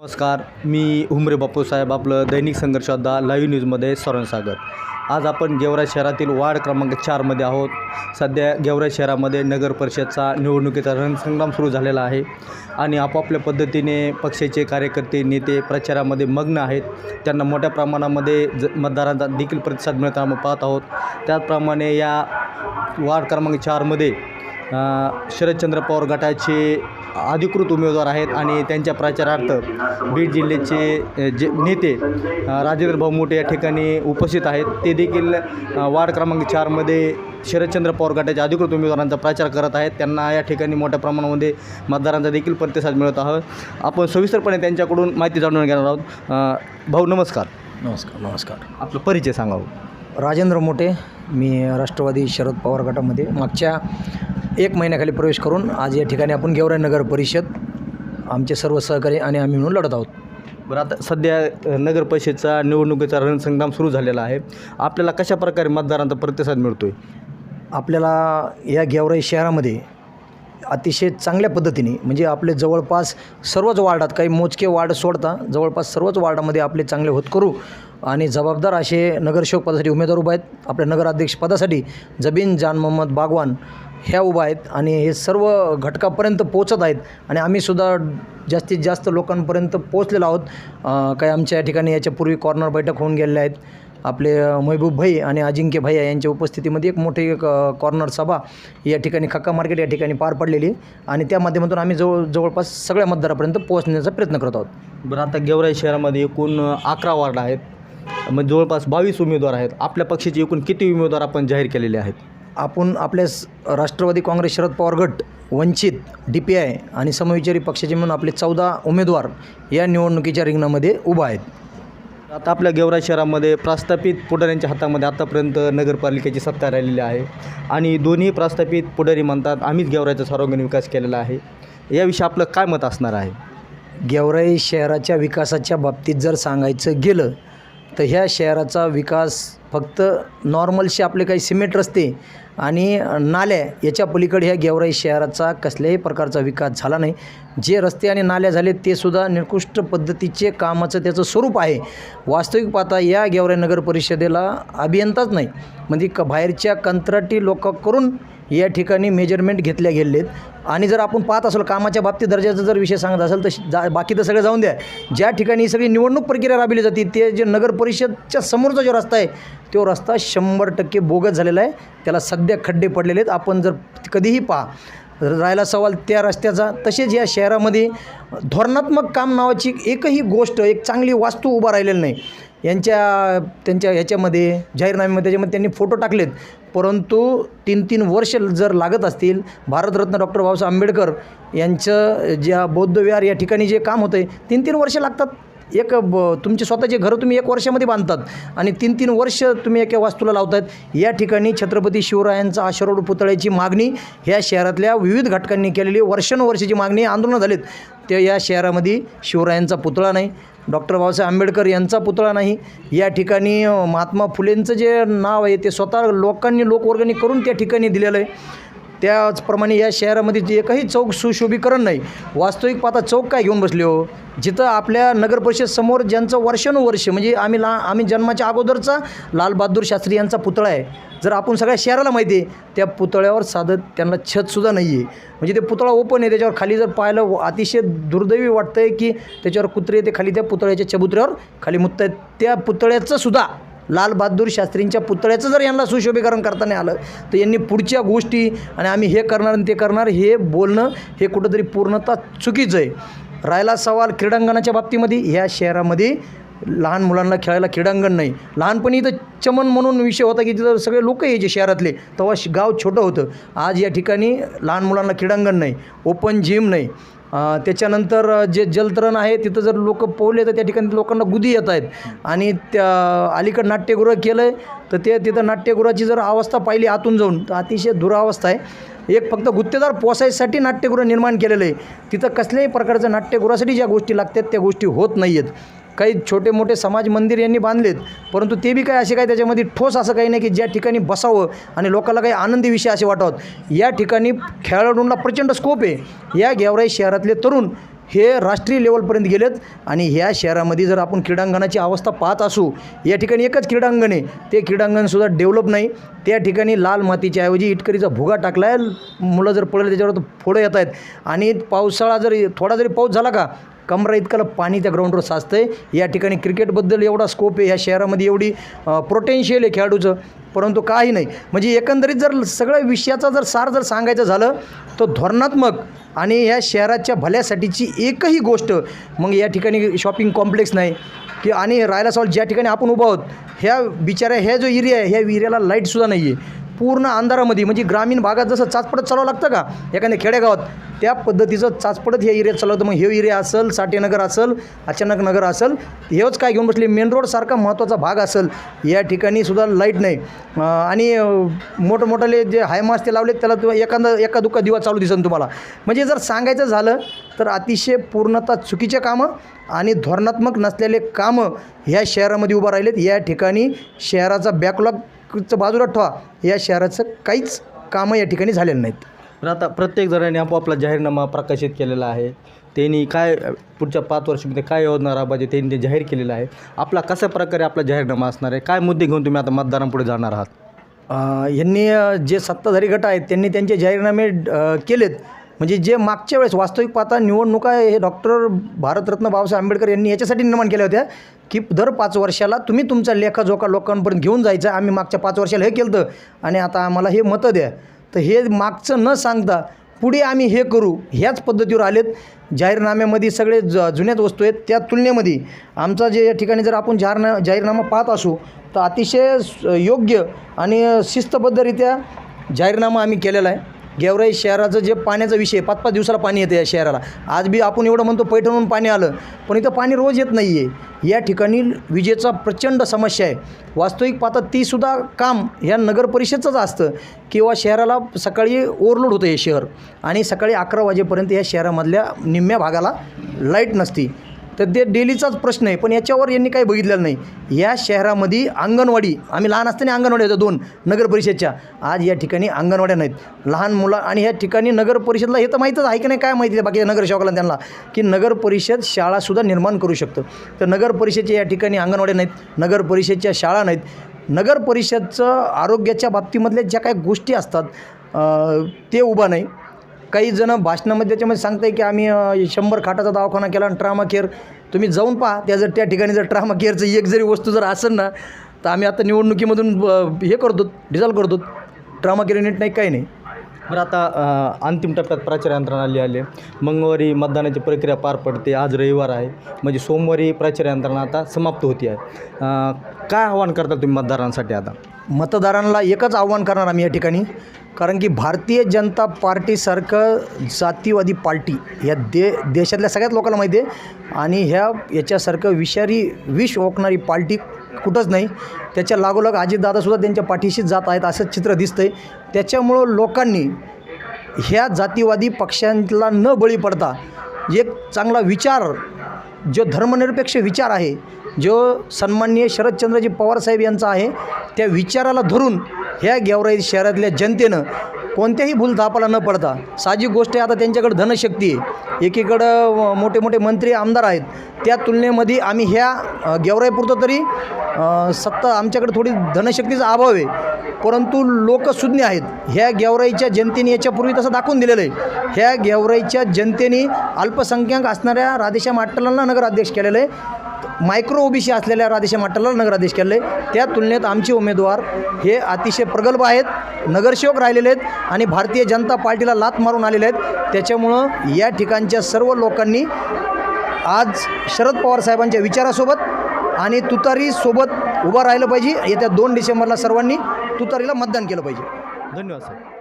नमस्कार मी हुमरे बापूसाहेब आपलं दैनिक संघर्षोद्धा लाईव्ह न्यूजमध्ये सर्वांचं स्वागत. आज आपण गेवरा शहरातील वार्ड क्रमांक चारमध्ये आहोत. सध्या गेवराई शहरामध्ये नगर परिषदचा निवडणुकीचा रणसंग्राम सुरू झालेला आहे आणि आपापल्या पद्धतीने पक्षाचे कार्यकर्ते नेते प्रचारामध्ये मग्न आहेत. त्यांना मोठ्या प्रमाणामध्ये ज मतदारांचा देखील प्रतिसाद मिळताना आपण पाहत आहोत. त्याचप्रमाणे या वार्ड क्रमांक चारमध्ये शरदचंद्र पवार गटाचे अधिकृत उमेदवार आहेत आणि त्यांच्या प्रचारार्थ बीड जिल्ह्याचे जे नेते राजेंद्र भाऊ मोठे या ठिकाणी उपस्थित आहेत. ते देखील वार्ड क्रमांक चारमध्ये शरदचंद्र पवार गटाच्या अधिकृत उमेदवारांचा प्रचार करत आहेत. त्यांना या ठिकाणी मोठ्या प्रमाणामध्ये मतदारांचा देखील प्रतिसाद मिळत आहोत आपण सविस्तरपणे त्यांच्याकडून माहिती जाणून घेणार आहोत. भाऊ नमस्कार. नमस्कार नमस्कार. आपलं परिचय सांगावं राजेंद्र मोठे मी राष्ट्रवादी शरद पवार गटामध्ये. मागच्या एक महिन्याखाली प्रवेश करून आज या ठिकाणी आपण गेवराई नगर परिषद आमचे सर्व सहकारी आणि आम्ही मिळून लढत आहोत. बरं आता सध्या नगर परिषदचा निवडणुकीचा रणसंग्राम सुरू झालेला आहे. आपल्याला कशा प्रकारे मतदारांचा प्रतिसाद मिळतो आहे आपल्याला या गेवराई शहरामध्ये अतिशय चांगल्या पद्धतीने म्हणजे आपले जवळपास सर्वच वार्डात काही मोजके वार्ड सोडता जवळपास सर्वच वार्डामध्ये आपले चांगले होत करू आणि जबाबदार असे नगरसेवक पदासाठी उमेदवार उभा आहेत. आपल्या नगराध्यक्ष पदासाठी जबीन जान मोहम्मद बागवान ह्या उभा आहेत आणि हे सर्व घटकापर्यंत पोचत आहेत. आणि आम्हीसुद्धा जास्तीत जास्त लोकांपर्यंत पोचलेलो आहोत. काही आमच्या या ठिकाणी याच्यापूर्वी कॉर्नर बैठक होऊन गेलेल्या आहेत. आपले महबूब भाई आणि अजिंक्य भैया यांच्या उपस्थितीमध्ये एक मोठी एक कॉर्नर सभा या ठिकाणी खक्का मार्केट या ठिकाणी पार पडलेली आणि त्या माध्यमातून आम्ही जवळ जवळपास सगळ्या मतदारापर्यंत पोहोचण्याचा प्रयत्न करत आहोत. बरं आता गेवराई शहरामध्ये एकूण अकरा वार्ड आहेत. म्हणजे जवळपास बावीस उमेदवार आहेत. आपल्या पक्षाचे एकूण किती उमेदवार आपण जाहीर केलेले आहेत? आपण आपल्या राष्ट्रवादी काँग्रेस शरद पवार गट वंचित डी पी आय आणि समविचारी पक्षाचे म्हणून आपले चौदा उमेदवार या निवडणुकीच्या रिंगणामध्ये उभा आहेत. आता आपल्या गेवराई शहरामध्ये प्रस्थापित पुढाऱ्यांच्या हातामध्ये आतापर्यंत नगरपालिकेची सत्ता राहिलेली आहे आणि दोन्ही प्रस्थापित पुढारी म्हणतात आम्हीच गेवराईचा सर्वांगीण विकास केलेला आहे. याविषयी आपलं काय मत असणार आहे? गेवराई शहराच्या विकासाच्या बाबतीत जर सांगायचं गेलं तर ह्या शहराचा विकास फक्त नॉर्मलशी आपले काही सिमेंट रस्ते आणि नाल्या याच्या पलीकडे ह्या गेवराई शहराचा कसल्याही प्रकारचा विकास झाला नाही. जे रस्ते आणि नाल्या झाले ते सुद्धा निकृष्ट पद्धतीचे कामाचं त्याचं स्वरूप आहे. वास्तविक पाहता या गेवराई नगर परिषदेला अभियंताच नाही. म्हणजे क बाहेरच्या कंत्राटी लोकांकडून या ठिकाणी मेजरमेंट घेतल्या गेलेत. आणि जर आपण पाहत असेल कामाच्या बाबतीत दर्जाचा जर विषय सांगत असेल तर जा बाकी तर सगळं जाऊन द्या. ज्या ठिकाणी ही सगळी निवडणूक प्रक्रिया राबवली जाते ते जे नगर परिषदच्या समोरचा जो रस्ता आहे तो रस्ता शंभर टक्के बोगस झालेला आहे. त्याला सध्या खड्डे पडलेले आहेत. आपण जर कधीही पहा राहिला सवाल त्या रस्त्याचा. तसेच या शहरामध्ये धोरणात्मक काम नावाची एकही गोष्ट एक चांगली वास्तू उभा राहिलेली नाही. यांच्या त्यांच्या ह्याच्यामध्ये जाहीरनाम्यामध्ये त्याच्यामध्ये त्यांनी फोटो टाकलेत. परंतु तीन तीन वर्ष जर लागत असतील भारतरत्न डॉक्टर बाबासाहेब आंबेडकर यांचं ज्या बौद्धविहार या ठिकाणी जे काम होतं आहे तीन तीन वर्ष लागतात. एक ब तुमचे स्वतःचे घरं तुम्ही एक वर्षामध्ये बांधतात आणि तीन तीन वर्ष तुम्ही एका वास्तूला लावतात या ठिकाणी छत्रपती शिवरायांचा आश्वरोड पुतळ्याची मागणी ह्या शहरातल्या विविध घटकांनी केलेली वर्षानुवर्षाची मागणी आंदोलनं झालीत ते या शहरामध्ये शिवरायांचा पुतळा नाही डॉक्टर बाबासाहेब आंबेडकर यांचा पुतळा नाही. या ठिकाणी महात्मा फुलेंचं जे नाव आहे ते स्वतः लोकांनी लोकवर्गणी करून त्या ठिकाणी दिलेलं आहे. त्याचप्रमाणे या शहरामध्ये जे एकही चौक सुशोभीकरण नाही वास्तविक पाहता चौक काय घेऊन बसले हो? जिथं आपल्या नगर समोर ज्यांचं वर्षानुवर्ष म्हणजे आम्ही ला आम्ही जन्माच्या अगोदरचा लालबहादूर शास्त्री यांचा पुतळा आहे. जर आपण सगळ्या शहराला माहिती आहे त्या पुतळ्यावर साधं त्यांना छतसुद्धा नाही आहे म्हणजे ते पुतळा ओपन आहे त्याच्यावर खाली जर पाहिलं अतिशय दुर्दैवी वाटतं आहे की त्याच्यावर कुत्रे ते खाली त्या पुतळ्याच्या चबुत्र्यावर खाली मुत्त आहेत त्या पुतळ्याचंसुद्धा लालबहादूर लाल बहादूर शास्त्रींच्या पुतळ्याचं जर यांना सुशोभीकरण करताना आलं तर यांनी पुढच्या गोष्टी आणि आम्ही हे करणार आणि ते करणार हे बोलणं हे कुठंतरी पूर्णतः चुकीचं आहे. राहिला सवाल क्रीडांगणाच्या बाबतीमध्ये ह्या शहरामध्ये लहान मुलांना खेळायला क्रीडांगण नाही. लहानपणी इथं चमन म्हणून विषय होता की तिथं सगळे लोक यायचे शहरातले तेव्हा श- गाव छोटं होतं. आज या ठिकाणी लहान मुलांना क्रीडांगण नाही ओपन जिम नाही. त्याच्यानंतर जे जलतरण आहे तिथं जर लोक पोहले तर त्या ठिकाणी लोकांना गुदी येत आहेत. आणि त्या अलीकडं नाट्यगृह केलं आहे तर ते तिथं नाट्यगृहाची जर अवस्था पाहिली आतून जाऊन तर अतिशय दुरावस्था आहे. एक फक्त गुत्तेदार पोसायसाठी नाट्यगृह निर्माण केलेलं आहे. तिथं कसल्याही प्रकारचं नाट्यगृहासाठी ज्या गोष्टी लागतात त्या गोष्टी होत नाही आहेत काही छोटे मोठे समाज मंदिर यांनी बांधलेत परंतु ते बी काय असे काय त्याच्यामध्ये ठोस असं काही नाही की ज्या ठिकाणी बसावं आणि लोकांना काही आनंदी विषय असे वाटावत या ठिकाणी खेळाडूंना प्रचंड स्कोप आहे. या गेवराई शहरातले तरुण हे राष्ट्रीय लेवलपर्यंत गेलेत आणि ह्या शहरामध्ये जर आपण क्रीडांगणाची अवस्था पाहत असू या ठिकाणी एकच क्रीडांगण आहे. ते क्रीडांगणसुद्धा डेव्हलप नाही. त्या ठिकाणी लाल मातीच्या ऐवजी इटकरीचा भुगा टाकला आहे मुलं जर पडलं त्याच्यावर तर फोडं येत आहेत आणि पावसाळा जरी थोडा जरी पाऊस झाला का कमरा इतकं पाणी त्या ग्राउंडवर साचतं आहे या ठिकाणी क्रिकेटबद्दल एवढा स्कोप आहे. ह्या शहरामध्ये एवढी पोटेन्शियल आहे खेळाडूचं. परंतु काही नाही. म्हणजे एकंदरीत जर सगळ्या विषयाचा जर सार जर सांगायचं झालं तर धोरणात्मक आणि या शहराच्या भल्यासाठीची एकही गोष्ट मग या ठिकाणी शॉपिंग कॉम्प्लेक्स नाही. की आणि रायला सॉल ज्या ठिकाणी आपण उभा आहोत ह्या बिचाऱ्या ह्या जो एरिया आहे ह्या एरियाला लाईटसुद्धा नाही आहे पूर्ण अंधारामध्ये म्हणजे ग्रामीण भागात जसं चाचपडत चालावं लागतं का? एखाद्या खेडेगावात त्या पद्धतीचं चाचपडत हे एरियात चालवतं. मग हे एरिया असेल साठेनगर असेल अचानक नगर असेल हेच काय घेऊन बसले? मेन रोडसारखा महत्त्वाचा भाग असेल. या ठिकाणी सुद्धा लाइट नाही. आणि मोठमोठाले जे हायमास ते लावले त्याला एखादा एका दुःखा दिवा चालू दिसेल तुम्हाला. म्हणजे जर सांगायचं झालं तर अतिशय पूर्णतः चुकीचे कामं आणि धोरणात्मक नसलेले कामं ह्या शहरामध्ये उभं राहिलेत. या ठिकाणी शहराचा बॅकलॉग बाजूला ठेवा. या शहराचं काहीच कामं या ठिकाणी झालेलं नाहीत. तर आता प्रत्येक जणांनी आपापला जाहीरनामा प्रकाशित केलेला आहे. त्यांनी काय पुढच्या पाच वर्षामध्ये काय योजना राबवायची त्यांनी ते जाहीर केलेलं आहे. आपला कशा प्रकारे आपला जाहीरनामा असणार आहे? काय मुद्दे घेऊन तुम्ही आता मतदारांपुढे जाणार आहात? यांनी जे सत्ताधारी गट आहेत त्यांनी त्यांचे जाहीरनामे केलेत. म्हणजे जे मागच्या वेळेस वास्तविक पाहता निवडणुका हे डॉक्टर भारतरत्न बाबासाहेब आंबेडकर यांनी याच्यासाठी निर्माण केल्या होत्या की दर पाच वर्षाला तुम्ही तुमचा लेखाजोखा लोकांपर्यंत घेऊन जायचं आम्ही मागच्या पाच वर्षाला हे केलं होतं आणि आता आम्हाला हे मतं द्या. तर हे मागचं न सांगता पुढे आम्ही हे करू ह्याच पद्धतीवर आलेत. जाहीरनाम्यामध्ये सगळे ज जुन्याच वस्तू आहेत त्या तुलनेमध्ये आमचा जे या ठिकाणी जर आपण जाहीरना जाहीरनामा पाहत असू तर अतिशय योग्य आणि शिस्तबद्धरित्या जाहीरनामा आम्ही केलेला आहे. गेवराई शहराचं जे पाण्याचा विषय पाच पाच दिवसाला पाणी येतं या शहराला. आज बी आपण एवढं म्हणतो पैठणहून पाणी आलं पण इथं पाणी रोज येत नाही आहे या ठिकाणी विजेचा प्रचंड समस्या आहे. वास्तविक पाहता तीसुद्धा काम ह्या नगर परिषदचंच असतं किंवा शहराला सकाळी ओव्हरलोड होतं हे शहर. आणि सकाळी अकरा वाजेपर्यंत या शहरामधल्या निम्म्या भागाला लाइट नसती. तर ते डेलीचाच प्रश्न आहे. पण याच्यावर यांनी काही बघितलेलं नाही. या शहरामध्ये अंगणवाडी आम्ही लहान असताना अंगणवाडी होत्या दोन नगर परिषदच्या. आज या ठिकाणी अंगणवाड्या नाहीत. लहान मुलं आणि ह्या ठिकाणी नगर परिषदला हे तर माहीतच आहे की नाही काय माहिती आहे बाकी नगरसेवकाला त्यांना. की नगर परिषद शाळासुद्धा निर्माण करू शकतं. तर नगर परिषदच्या या ठिकाणी अंगणवाड्या नाहीत. नगर परिषदच्या शाळा नाहीत. नगर परिषदचं आरोग्याच्या बाबतीमधल्या ज्या काही गोष्टी असतात ते उभं नाही. काही जण भाषणामध्ये त्याच्यामध्ये सांगताय की आम्ही शंभर खाटाचा दवाखाना केला आणि ट्रामा केअर तुम्ही जाऊन पहा त्या जर त्या ठिकाणी जर ट्रामा केअरचं एक जरी वस्तू जर असेल ना तर आम्ही आता निवडणुकीमधून हे करतो डिझॉल्व करतो. ट्रामा केअर युनिट नाही काही नाही. बरं आता अंतिम टप्प्यात प्रचार यंत्रणा आली आले. मंगळवारी मतदानाची प्रक्रिया पार पडते आज रविवार आहे. म्हणजे सोमवारी प्रचार यंत्रणा आता समाप्त होती आहे. काय आव्हान करता तुम्ही मतदारांसाठी आता? मतदारांना एकच आव्हान करणार आम्ही या ठिकाणी कारण की भारतीय जनता पार्टीसारखं जातीवादी पार्टी या दे देशातल्या सगळ्यात लोकांना माहिती आहे. आणि ह्या याच्यासारखं विषारी विष ओकणारी पार्टी कुठंच नाही. त्याच्या लागोलाग अजितदादासुद्धा त्यांच्या पाठीशीच जात आहेत असं चित्र दिसतं आहे त्याच्यामुळं लोकांनी ह्या जातीवादी पक्षांला न बळी पडता एक चांगला विचार जो धर्मनिरपेक्ष विचार आहे जो सन्माननीय शरदचंद्रजी पवारसाहेब यांचा आहे त्या विचाराला धरून ह्या गेवराई शहरातल्या जनतेनं कोणत्याही भूलथापाला न पडता साहजिक गोष्ट आहे आता त्यांच्याकडे धनशक्ती आहे. एकीकडं मोठे मोठे मंत्री आमदार आहेत त्या तुलनेमध्ये आम्ही ह्या गेवराईपुरतं तरी सत्ता आमच्याकडे थोडी धनशक्तीचा अभाव आहे. परंतु लोक सुज्ञ आहेत. ह्या गेवराईच्या जनतेने याच्यापूर्वी तसं दाखवून दिलेलं आहे. ह्या गेवराईच्या जनतेने अल्पसंख्याक असणाऱ्या राधेश्याम अट्टलांना नगराध्यक्ष केलेलं आहे. मायक्रो ओबीसी असलेल्या राधेशा अट्टलाला नगराधीश केले. त्या तुलनेत आमचे उमेदवार हे अतिशय प्रगल्भ आहेत नगरसेवक राहिलेले आहेत आणि भारतीय जनता पार्टीला लात मारून आलेले आहेत. त्याच्यामुळं या ठिकाणच्या सर्व लोकांनी आज शरद पवार साहेबांच्या विचारासोबत आणि तुतारीसोबत उभं राहिलं पाहिजे. येत्या दोन डिसेंबरला सर्वांनी तुतारीला मतदान केलं पाहिजे. धन्यवाद साहेब